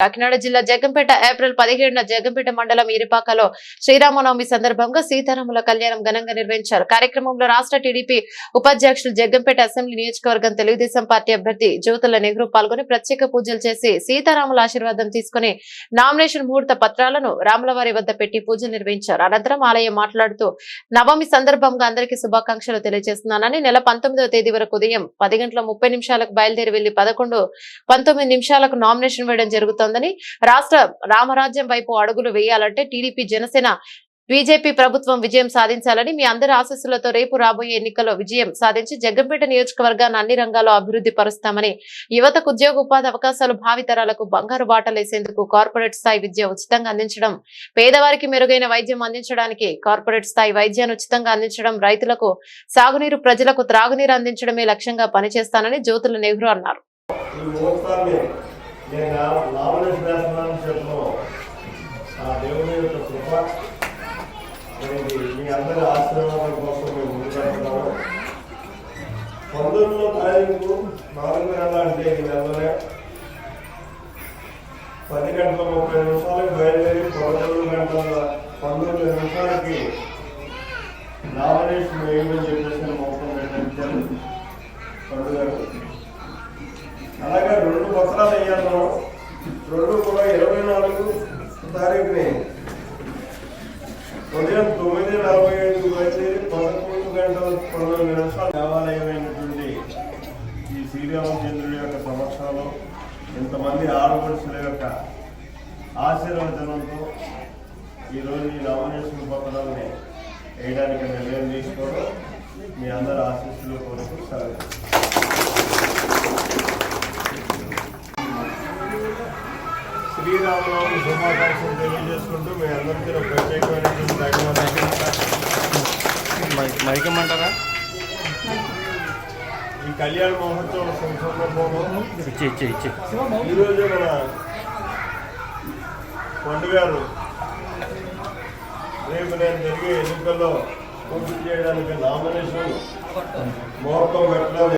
కాకినాడ జిల్లా జగంపేట ఏప్రిల్ పదిహేడున జగంపేట మండలం ఇరిపాకలో శ్రీరామనవమి సందర్భంగా సీతారాముల కళ్యాణం ఘనంగా నిర్వహించారు. కార్యక్రమంలో రాష్ట్ర టీడీపీ ఉపాధ్యక్షులు జగ్గంపేట అసెంబ్లీ నియోజకవర్గం తెలుగుదేశం పార్టీ అభ్యర్థి జ్యోతుల నెహ్రూ పాల్గొని ప్రత్యేక పూజలు చేసి సీతారాముల ఆశీర్వాదం తీసుకుని నామినేషన్ ముహూర్త పత్రాలను రాములవారి వద్ద పెట్టి పూజలు నిర్వహించారు. అనంతరం ఆలయం మాట్లాడుతూ నవమి సందర్భంగా అందరికీ శుభాకాంక్షలు తెలియజేస్తున్నానని నెల పంతొమ్మిదవ తేదీ వరకు ఉదయం పది గంటల ముప్పై నిమిషాలకు బయలుదేరి వెళ్ళి పదకొండు పంతొమ్మిది నిమిషాలకు నామినేషన్ వేయడం జరుగుతోందని రాష్ట్ర రామరాజ్యం వైపు అడుగులు వేయాలంటే టీడీపీ జనసేన బీజేపీ ప్రభుత్వం విజయం సాధించాలని మీ అందరి ఆశస్సులతో రేపు రాబోయే ఎన్నికల్లో విజయం సాధించి జగ్గంపేట నియోజకవర్గాన్ని అన్ని రంగాల్లో అభివృద్ధి పరుస్తామని యువతకు ఉద్యోగ ఉపాధి అవకాశాలు భావితరాలకు బంగారు బాటలేసేందుకు కార్పొరేట్ స్థాయి విద్య ఉచితంగా అందించడం పేదవారికి మెరుగైన వైద్యం అందించడానికి కార్పొరేట్ స్థాయి వైద్యాన్ని ఉచితంగా అందించడం రైతులకు సాగునీరు ప్రజలకు త్రాగునీరు అందించడమే లక్ష్యంగా పనిచేస్తానని జ్యోతుల నెహ్రూ అన్నారు. నేను నా- నామినేషన్ వేస్తున్నానని ఆ దేవుని యొక్క కృప. మీ అందరి ఆశీర్వాదం కోసం మేము ముందుకెళ్తున్నాము. పంతొమ్మిదిలో తారీఖు నాలుగు నెలల అంటే ఈ నెలలోనే పది గంటల ముప్పై నిమిషాలకు బయలుదేరి పదకొండు గంటల పంతొమ్మిది నిమిషాలకి నామినేషన్ వేయమని చెప్పేసి మొత్తం పెట్టించారు పండుగ. గారు అలాగే రెండు పత్రాలు రెండు కూడా ఇరవై నాలుగు తారీఖుని. ఉదయం తొమ్మిది నలభై ఐదు బయలుదేరి పదకొండు గంటల పంతొమ్మిది నిమిషాలు దేవాలయమైనటువంటి ఈ శ్రీరామచంద్రుడి యొక్క సమక్షంలో ఇంతమంది ఆడపడుచుల యొక్క ఆశీర్వచనంతో ఈరోజు ఈ నామినేషన్ పత్రాలని వేయడానికి నిర్ణయం తీసుకోవడం మీ అందరి ఆశీస్సులు కోరుతూ సెలవు. శ్రీరామనవమి శుభాకాంక్షలు తెలియజేసుకుంటూ మీ అందరికీ ప్రత్యేకమైనటువంటి ధన్యవాదాలు. ఈ కళ్యాణ మహోత్సవం సందర్భంలో ఈరోజు మన పండుగ గారు రేపు నేను జరిగే ఎన్నికల్లో పూర్తి చేయడానికి నామినేషన్ ముహూర్తం పెట్టడం